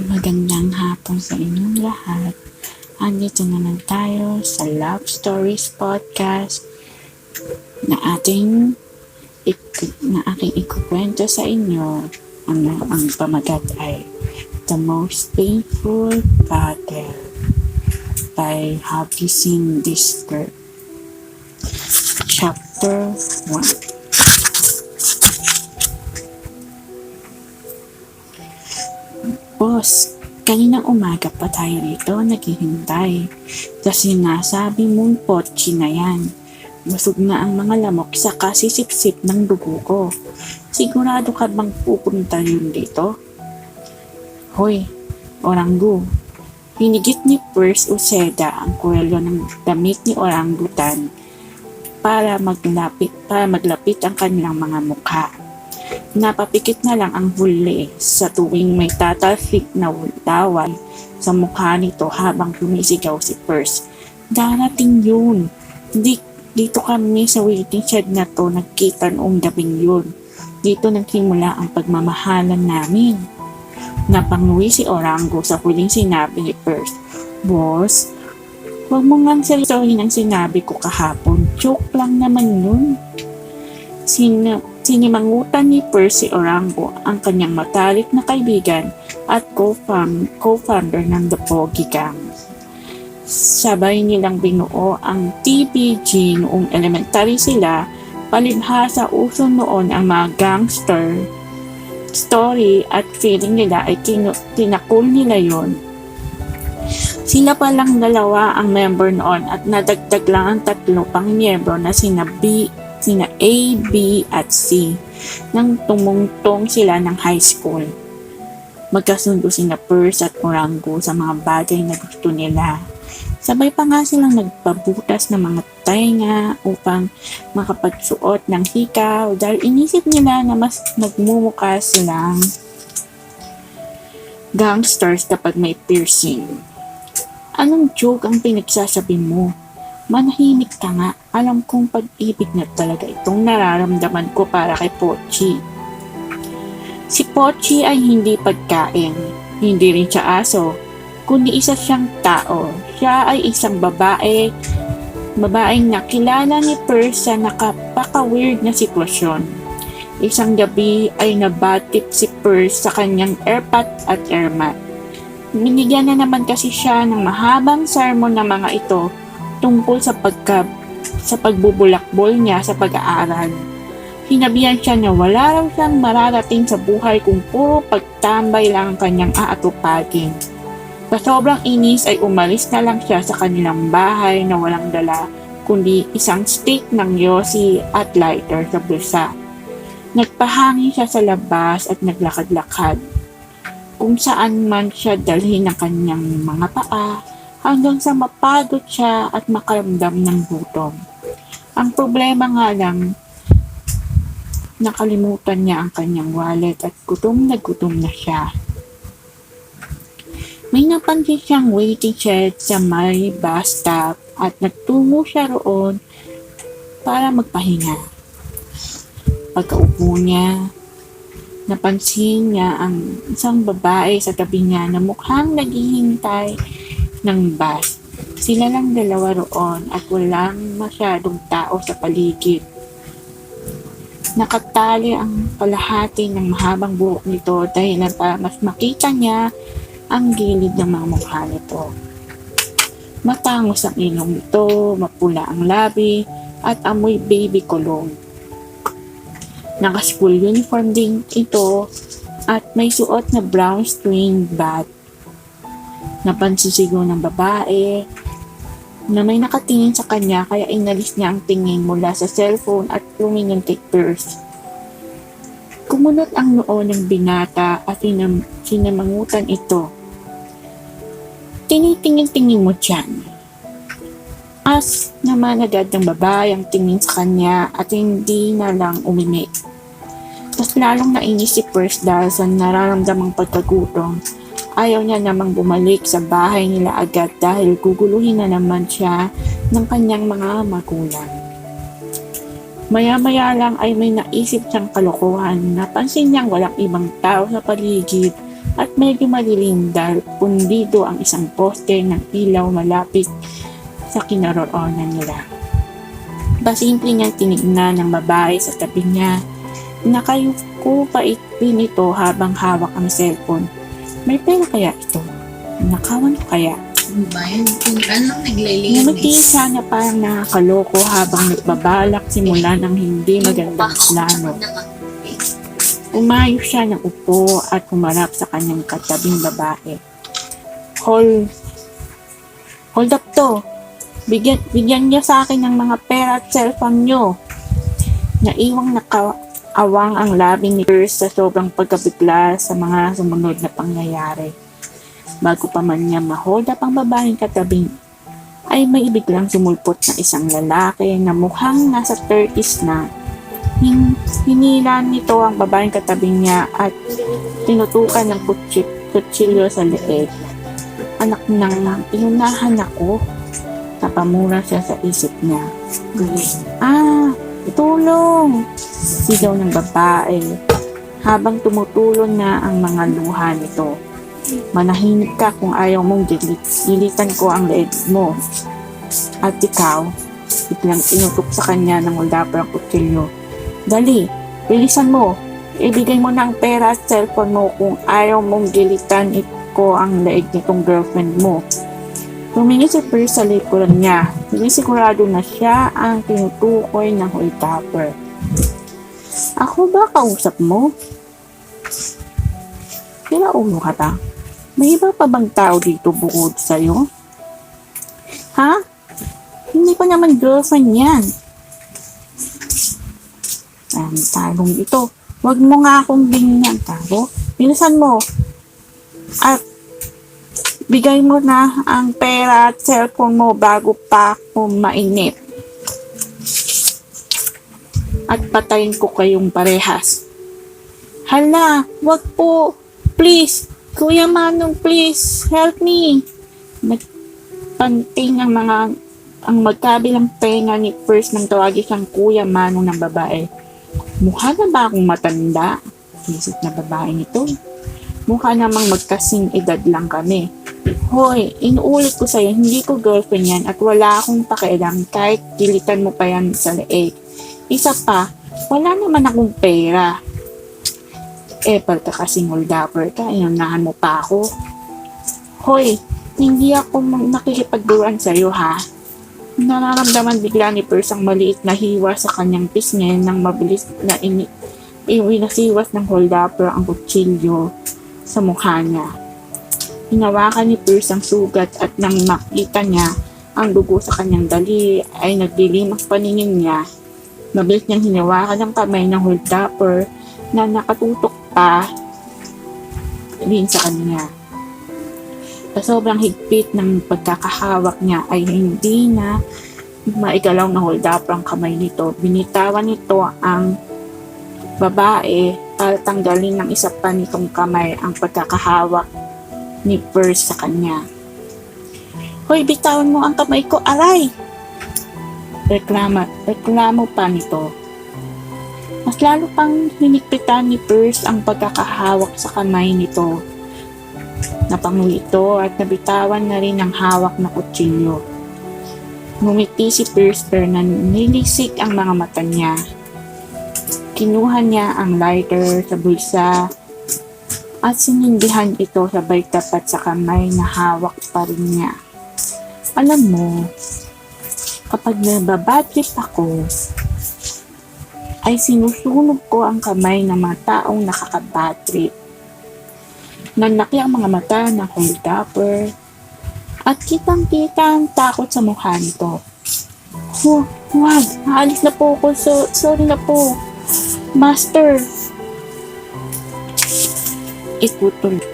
Magandang hapon sa inyong lahat. Andito naman tayo sa Love Stories Podcast na ating na aking ikukwento sa inyo. Ano ang pamagat ay The Most Painful Battle by Happy Singh Disker. Chapter 1 Boss, kaninang umaga pa tayo rito naghihintay. Kasi sinasabi mong potchi na yan. Busog na ang mga lamok sa kasisip-sip ng dugo ko. Sigurado ka bang pupunta yun dito? Hoy, Oranggo. Hinigit ni Pers Useda ang kwelyo ng damit ni Orangutan para maglapit, para maglapit ang kanilang mga mukha. Napapikit na lang ang huli sa tuwing may tatalsik na daway sa mukha nito habang lumisigaw si Pers. Darating yun. Di, dito kami sa waiting shed na to nagkita noong gabing yun. Dito nagsimula ang pagmamahalan namin. Napangluwi si Orango sa huling sinabi ni Pers. Boss, huwag mo ngang seryosohin ang sinabi ko kahapon. Joke lang naman yun. Sina sinimangutan ni Percy Orango ang kanyang matalik na kaibigan at co-found- co-founder ng The Pogi Gang. Sabay nilang binuo ang TPG noong elementary sila, palibhasa uso noon ang mga gangster story at feeling nila ay tinakul nila yon. Sila pa lang dalawa ang member noon at nadagdag lang ang tatlo pang miyembro na sina B, A, B at C nang tumungtong sila ng high school. Magkasundo sina Pers at Orango sa mga bagay na gusto nila. Sabay pa nga silang nagpabutas ng mga tainga upang makapagsuot ng hikaw dahil inisip nila na mas nagmumukha silang gangsters kapag may piercing. Anong joke ang pinagsasabi mo? Manahimik ka nga. Alam kong pag-ibig na talaga itong nararamdaman ko para kay Pochi. Si Pochi ay hindi pagkain, hindi rin siya aso, kundi isa siyang tao. Siya ay isang babae, babaeng nakilala ni Pers sa nakapaka-weird na sitwasyon. Isang gabi ay nabatip si Pers sa kanyang airpat at airmat. Binigyan na naman kasi siya ng mahabang sermon ng mga ito tungkol sa pagka sa pagbubulakbol niya sa pag-aaral. Hinabihan siya na wala raw siyang mararating sa buhay kung puro pagtambay lang ang kanyang aatupagin. Sa sobrang inis ay umalis na lang siya sa kanilang bahay na walang dala kundi isang stick ng yosi at lighter sa bulsa. Nagpahangin siya sa labas at naglakad-lakad. Kung saan man siya dalhin ng kanyang mga paa hanggang sa mapagod siya at makaramdam ng gutom. Ang problema nga lang, nakalimutan niya ang kanyang wallet at gutom na gutom na siya. May napansin siyang waiting shed sa may bus stop at nagtungo siya roon para magpahinga. Pagkaupo niya, napansin niya ang isang babae sa tabi niya na mukhang naghihintay ng bus. Sila lang dalawa roon at walang masyadong tao sa paligid. Nakatali ang kalahati ng mahabang buhok nito dahil para mas makita niya ang gilid ng mga mukha nito. Matangos ang ilong nito, mapula ang labi, at amoy baby cologne. Naka-school uniform din ito at may suot na brown string bat. Napansisigaw ng babae na may nakatingin sa kanya kaya inalis niya ang tingin mula sa cellphone at tumingin kay Purse. Kumunot ang noo ng binata at sinam- sinamangutan ito. Tinitingin-tingin mo dyan. As naman agad ng babae ang tingin sa kanya at hindi na lang umimik. Mas lalong nainis si Purse dahil sa nararamdamang pagkagutom. Ayaw niya namang bumalik sa bahay nila agad dahil guguluhin na naman siya ng kanyang mga magulang. Maya-maya lang ay may naisip siyang kalokohan. Napansin niyang walang ibang tao sa paligid at medyo madilim dahil pundido ang isang poste ng ilaw malapit sa kinaroroonan nila. Pasimple niyang tinignan ng babae sa tabi niya. Nakayuko pa ito habang hawak ang cellphone. May pera kaya ito? Nakawan ko kaya? Ano ba yun? Kung Ngumiti naglilinis? siya na parang nakakaloko habang nagbabalak simula ng hindi magandang plano. Umayos siya ng upo at humarap sa kanyang katabing babae. Hold, hold up to. Bigyan, bigyan niya sa akin ng mga pera at cellphone niyo. Naiwang nakaawang ang labi ni Pierce sa sobrang pagkabigla sa mga sumunod na pangyayari. Bago pa man niya ma-hold up ang babaeng katabing ay may biglang sumulpot na isang lalaki na mukhang nasa 30s na. Hin hinila nito ang babaeng katabi niya at tinutukan ng kutsi kutsilyo sa leeg. Anak ng inunahan ako. Napamura siya sa isip niya. Ah, tulong! Sigaw ng babae habang tumutulong na ang mga luha nito. Manahimik ka kung ayaw mong dilit, dilitan ko ang leeg mo. At ikaw, biglang inutok sa kanya ng uldaper ang kutsilyo. Dali, bilisan mo. Ibigay mo ng pera at cellphone mo kung ayaw mong gilitan ko ang leeg nitong girlfriend mo. Tumingin si Pierce sa likuran niya. Sinisigurado na siya ang tinutukoy ng holdupper. Ako ba kausap mo? Kila ulo ka ta? May iba pa bang tao dito bukod sa'yo? Ha? Hindi ko naman girlfriend yan. Ang talong ito. Huwag mo nga akong binyan, tao. Bilisan mo. At bigay mo na ang pera at cellphone mo bago pa ako mainip. At patayin ko kayong parehas. Hala, wag po. Please, Kuya Manong, please, help me. Nagpanting ang mga ang magkabilang tenga ni First nang tawagin siyang Kuya Manong ng babae. Mukha na ba akong matanda? Isip na babae nito. Mukha namang magkasing edad lang kami. Hoy, inuulit ko sa'yo, hindi ko girlfriend yan at wala akong pakialam kahit gilitan mo pa yan sa leeg. Isa pa, wala naman akong pera. Eh, pagka kasing holdupper ka, inunahan mo pa ako. Hoy, hindi ako nakikipagduran sa'yo ha. Nararamdaman bigla ni Perse ang maliit na hiwa sa kanyang pisngi nang mabilis na ini iwinasiwas ng holdupper ang kutsilyo sa mukha niya. Hinawakan ni Pierce ang sugat at nang makita niya ang dugo sa kanyang dali ay nagdilim ang paningin niya. Mabilis niyang hinawakan ang kamay ng holdupper na nakatutok pa rin sa kanya. Sa sobrang higpit ng pagkakahawak niya ay hindi na maigalaw na holdupper ang kamay nito. Binitawan nito ang babae para tanggalin ng isa pa nitong kamay ang pagkakahawak ni Perse sa kanya. Hoy, bitawan mo ang kamay ko, aray! Reklama, reklamo pa nito. Mas lalo pang hinigpitan ni Perse ang pagkakahawak sa kamay nito. Napanguwi ito at nabitawan na rin ang hawak na kutsilyo. Ngumiti si Pierce pero nanilisik ang mga mata niya. Kinuha niya ang lighter sa bulsa at sinindihan ito sabay tapat sa kamay na hawak pa rin niya. Alam mo, kapag nababadtrip ako, ay sinusunog ko ang kamay ng mga taong nakakabatrip. Nanlaki ang mga mata ng holdupper at kitang-kita ang takot sa mukha nito. Hu, wag, aalis na po ako. So, sorry na po. Master, и కూర్చుంటు